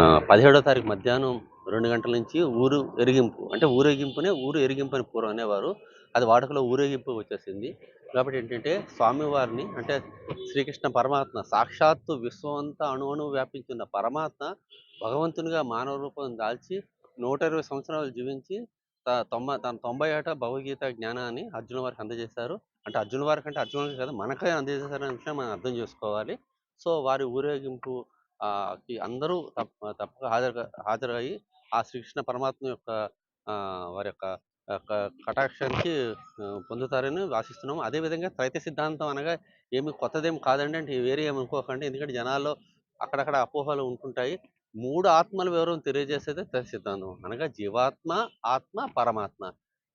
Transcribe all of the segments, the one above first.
పదిహేడో తారీఖు మధ్యాహ్నం రెండు గంటల నుంచి ఊరు ఎరిగింపు అంటే ఊరేగింపునే ఊరు ఎరిగింపు అని పూర్వం అనేవారు. అది వాడుకలో ఊరేగింపు వచ్చేసింది. కాబట్టి ఏంటంటే స్వామివారిని అంటే శ్రీకృష్ణ పరమాత్మ సాక్షాత్తు విశ్వం అంతా అణు అణువు వ్యాపించిన పరమాత్మ భగవంతునిగా మానవ రూపం దాల్చి నూట ఇరవై సంవత్సరాలు జీవించి తొంభై తన తొంభై ఏట భగవద్గీత జ్ఞానాన్ని అర్జున వారికి అందజేశారు. అంటే అర్జున వారికి అంటే అర్జునుడికి కదా మనకే అందజేశారనే విషయం మనం అర్థం చేసుకోవాలి. సో వారి ఊరేగింపు అందరూ తప్ప తప్పక హాజరు హాజరయ్యి ఆ శ్రీకృష్ణ పరమాత్మ యొక్క వారి యొక్క కటాక్షానికి పొందుతారని ఆశిస్తున్నాము. అదేవిధంగా త్రైత సిద్ధాంతం అనగా ఏమి కొత్తదేం కాదండి అంటే వేరే ఏమి అనుకోకండి. ఎందుకంటే జనాల్లో అక్కడక్కడ అపోహలు ఉంటుంటాయి. మూడు ఆత్మల వివరం తెలియజేసేదే త్రైత సిద్ధాంతం. అనగా జీవాత్మ ఆత్మ పరమాత్మ.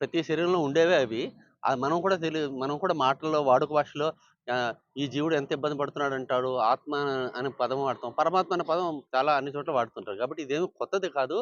ప్రతి శరీరంలో ఉండేవే అవి. మనం కూడా తెలియ మనం కూడా మాటల్లో వాడుక భాషలో ఈ జీవుడు ఎంత ఇబ్బంది పడుతున్నాడు అంటాడు ఆత్మ అనే పదం వాడతాం. పరమాత్మ అనే పదం చాలా అన్ని చోట్ల వాడుతుంటారు. కాబట్టి ఇదేమి కొత్తది కాదు.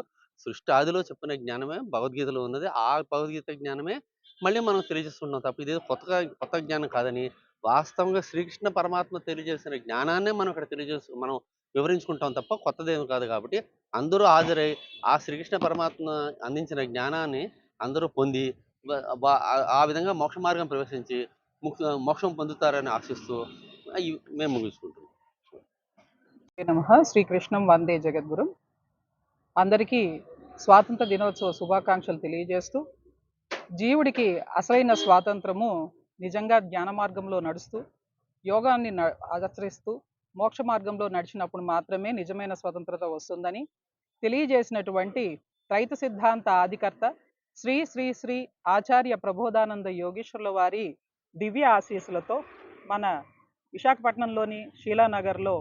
సృష్టి ఆదిలో చెప్పిన జ్ఞానమే భగవద్గీతలో ఉన్నది. ఆ భగవద్గీత జ్ఞానమే మళ్ళీ మనం తెలియజేస్తున్నాం తప్ప ఇదే కొత్తగా కొత్త జ్ఞానం కాదని వాస్తవంగా శ్రీకృష్ణ పరమాత్మ తెలియజేసిన జ్ఞానాన్నే మనం ఇక్కడ తెలియజేసు మనం వివరించుకుంటాం తప్ప కొత్తదేమి కాదు కాబట్టి అందరూ హాజరై ఆ శ్రీకృష్ణ పరమాత్మ అందించిన జ్ఞానాన్ని అందరూ పొంది ఆ- విధంగా మోక్ష మార్గం ప్రవేశించి మోక్షం పొందుతారని ఆశిస్తూ మేము ముగించుకుంటున్నాం. నమ. శ్రీకృష్ణం వందే జగద్గురు. అందరికీ స్వాతంత్ర దినోత్సవ శుభాకాంక్షలు తెలియజేస్తూ జీవుడికి అసలైన స్వాతంత్రము నిజంగా జ్ఞాన మార్గంలో నడుస్తూ యోగాన్ని న- ఆచరిస్తూ మోక్ష మార్గంలో నడిచినప్పుడు మాత్రమే నిజమైన స్వతంత్రత వస్తుందని తెలియజేసినటువంటి రైతు సిద్ధాంత ఆదికర్త శ్రీ శ్రీ శ్రీ ఆచార్య ప్రబోధానంద యోగేశ్వరుల వారి దివ్య ఆశీస్సులతో మన విశాఖపట్నంలోని శీలానగర్లో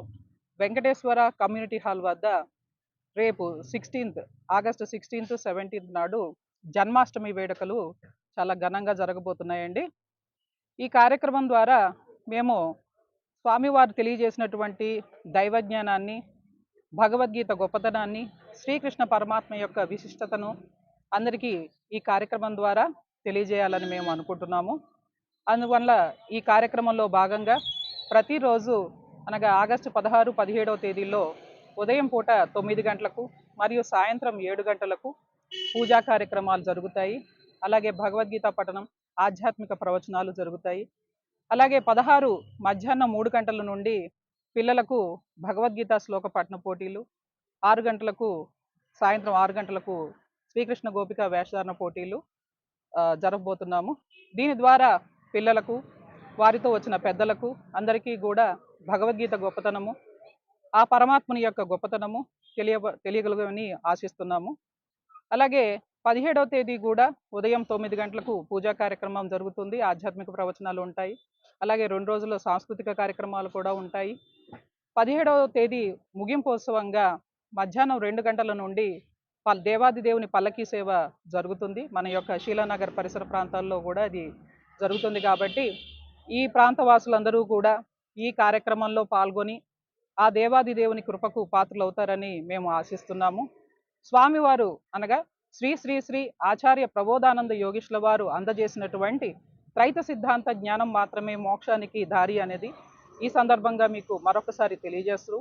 వెంకటేశ్వర కమ్యూనిటీ హాల్ వద్ద రేపు సిక్స్టీన్త్ ఆగస్టు సిక్స్టీన్త్ సెవెంటీన్త్ నాడు జన్మాష్టమి వేడుకలు చాలా ఘనంగా జరగబోతున్నాయండి. ఈ కార్యక్రమం ద్వారా మేము స్వామివారు తెలియజేసినటువంటి దైవజ్ఞానాన్ని భగవద్గీత గొప్పతనాన్ని శ్రీకృష్ణ పరమాత్మ యొక్క విశిష్టతను అందరికీ ఈ కార్యక్రమం ద్వారా తెలియజేయాలని మేము అనుకుంటున్నాము. అందువల్ల ఈ కార్యక్రమంలో భాగంగా ప్రతిరోజు అనగా ఆగస్టు పదహారు పదిహేడవ తేదీల్లో ఉదయం పూట తొమ్మిది గంటలకు మరియు సాయంత్రం ఏడు గంటలకు పూజా కార్యక్రమాలు జరుగుతాయి. అలాగే భగవద్గీత పఠనం ఆధ్యాత్మిక ప్రవచనాలు జరుగుతాయి. అలాగే పదహారు మధ్యాహ్నం మూడు గంటల నుండి పిల్లలకు భగవద్గీత శ్లోక పఠన పోటీలు ఆరు గంటలకు సాయంత్రం ఆరు గంటలకు శ్రీకృష్ణ గోపిక వేషధారణ పోటీలు జరగబోతున్నాము. దీని ద్వారా పిల్లలకు వారితో వచ్చిన పెద్దలకు అందరికీ కూడా భగవద్గీత గొప్పతనము ఆ పరమాత్మని యొక్క గొప్పతనము తెలియ తెలియగలగని ఆశిస్తున్నాము. అలాగే పదిహేడవ తేదీ కూడా ఉదయం తొమ్మిది గంటలకు పూజా కార్యక్రమం జరుగుతుంది. ఆధ్యాత్మిక ప్రవచనాలు ఉంటాయి. అలాగే రెండు రోజుల్లో సాంస్కృతిక కార్యక్రమాలు కూడా ఉంటాయి. పదిహేడవ తేదీ ముగింపోత్సవంగా మధ్యాహ్నం రెండు గంటల నుండి పల్ దేవాది దేవుని పల్లకీ సేవ జరుగుతుంది. మన యొక్క శీలానగర్ పరిసర ప్రాంతాల్లో కూడా అది జరుగుతుంది కాబట్టి ఈ ప్రాంత వాసులందరూ కూడా ఈ కార్యక్రమంలో పాల్గొని ఆ దేవాది దేవుని కృపకు పాత్రలవుతారని మేము ఆశిస్తున్నాము. స్వామివారు అనగా శ్రీ శ్రీ శ్రీ ఆచార్య ప్రబోధానంద యోగిష్ల వారు అందజేసినటువంటి త్రైత సిద్ధాంత జ్ఞానం మాత్రమే మోక్షానికి దారి అనేది ఈ సందర్భంగా మీకు మరొకసారి తెలియజేస్తూ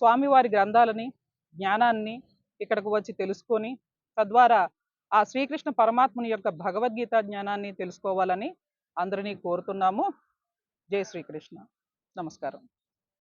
స్వామివారి గ్రంథాలని జ్ఞానాన్ని ఇక్కడకు వచ్చి తెలుసుకొని తద్వారా ఆ శ్రీకృష్ణ పరమాత్ముని యొక్క భగవద్గీత జ్ఞానాన్ని తెలుసుకోవాలని అందరినీ కోరుతున్నాము. జై శ్రీకృష్ణ. నమస్కారం.